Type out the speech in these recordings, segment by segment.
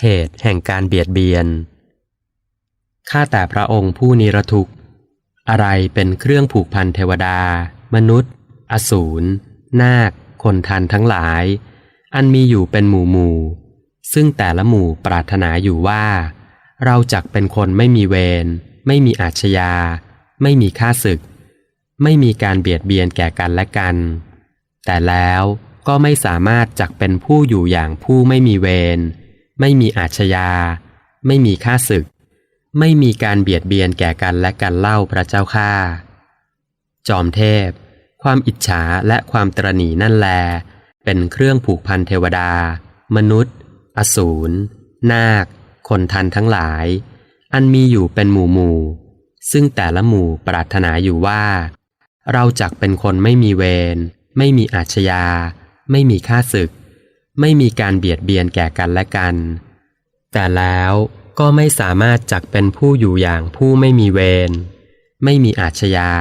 เหตุแห่งการเบียดเบียน ข้าแต่พระองค์ผู้นิรทุกข์ อะไรเป็นเครื่องผูกพันเทวดา มนุษย์ อสูร นาค คนทันทั้งหลาย อันมีอยู่เป็นหมู่หมู่ ซึ่งแต่ละหมู่ปรารถนาอยู่ว่า เราจักเป็นคนไม่มีเวร ไม่มีอาชญา ไม่มีค่าศึก ไม่มีการเบียดเบียนแก่กันและกัน แต่แล้วก็ไม่สามารถจักเป็นผู้อยู่อย่างผู้ไม่มีเวร ไม่มีอาชญา ไม่มีค่าศึก ไม่มีการเบียดเบียนแก่กันและกันเล่าพระเจ้าข้าจอมเทพ ความอิจฉาและความตรณีนั่นแล เป็นเครื่องผูกพันเทวดา มนุษย์ อสูร นาค คนทันทั้งหลาย อันมีอยู่เป็นหมู่หมู่ซึ่งแต่ละหมู่ปรารถนาอยู่ว่า เราจักเป็นคนไม่มีเวร ไม่มีอาชญา ไม่มีค่าศึก ไม่มีการเบียดเบียนแก่กันและกัน แต่แล้วก็ไม่สามารถจักเป็นผู้อยู่อย่างผู้ไม่มีเวร ไม่มีอาชญา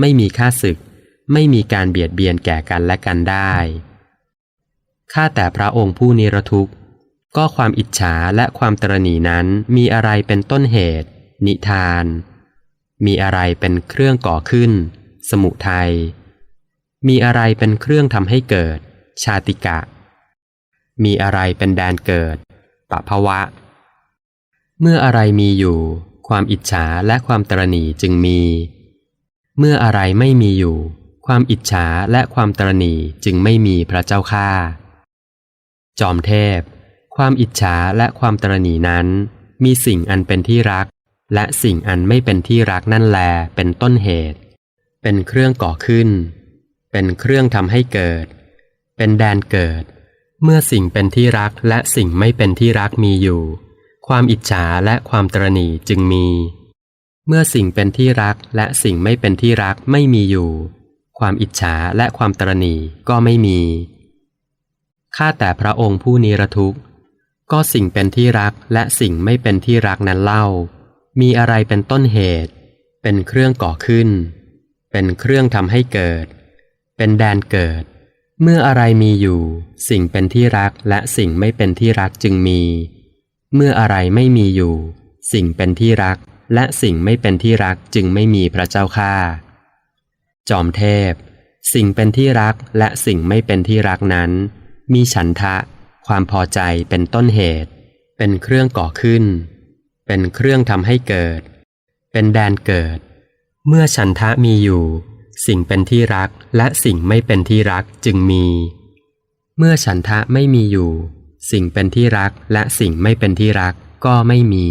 ไม่มีค่าศึก ไม่มีการเบียดเบียนแก่กันและกันได้ ข้าแต่พระองค์ผู้นิรทุกข์ ก็ความอิจฉาและความตรณีนั้นมีอะไรเป็นต้นเหตุ นิทาน มีอะไรเป็นเครื่องก่อขึ้น สมุทัย มีอะไรเป็นเครื่องทำให้เกิด ชาติกะ มีอะไรเป็นแดนเกิดปะภวะ เมื่ออะไรมีอยู่ ความอิจฉาและความตรณีจึงมี เมื่ออะไรไม่มีอยู่ ความอิจฉาและความตรณีจึงไม่มีพระเจ้าข้าจอมเทพ ความอิจฉาและความตรณีนั้น มีสิ่งอันเป็นที่รัก และสิ่งอันไม่เป็นที่รักนั่นแลเป็นต้นเหตุ เป็นเครื่องก่อขึ้น เป็นเครื่องทำให้เกิด เป็นแดนเกิด เมื่อสิ่งเป็นที่รักและสิ่งไม่เป็นที่รักมีอยู่ ความอิจฉาและความตรณีจึงมี เมื่อสิ่งเป็นที่รักและสิ่งไม่เป็นที่รักไม่มีอยู่ ความอิจฉาและความตรณีก็ไม่มี ข้าแต่พระองค์ผู้นิรทุกข์ ก็สิ่งเป็นที่รักและสิ่งไม่เป็นที่รักนั้นเล่า มีอะไรเป็นต้นเหตุ เป็นเครื่องก่อขึ้น เป็นเครื่องทำให้เกิด เป็นแดนเกิด เมื่ออะไรมีอยู่ สิ่งเป็นที่รักและสิ่งไม่เป็นที่รักจึงมี เมื่ออะไรไม่มีอยู่ สิ่งเป็นที่รักและสิ่งไม่เป็นที่รักจึงไม่มีพระเจ้าข้าจอมเทพ สิ่งเป็นที่รักและสิ่งไม่เป็นที่รักนั้น มีฉันทะ ความพอใจเป็นต้นเหตุ เป็นเครื่องก่อขึ้น เป็นเครื่องทำให้เกิด เป็นแดนเกิด เมื่อฉันทะมีอยู่ สิ่งเป็นที่รักและสิ่งไม่เป็นที่รักจึงมี เมื่อฉันทะไม่มีอยู่ สิ่งเป็นที่รักและสิ่งไม่เป็นที่รักก็ไม่มี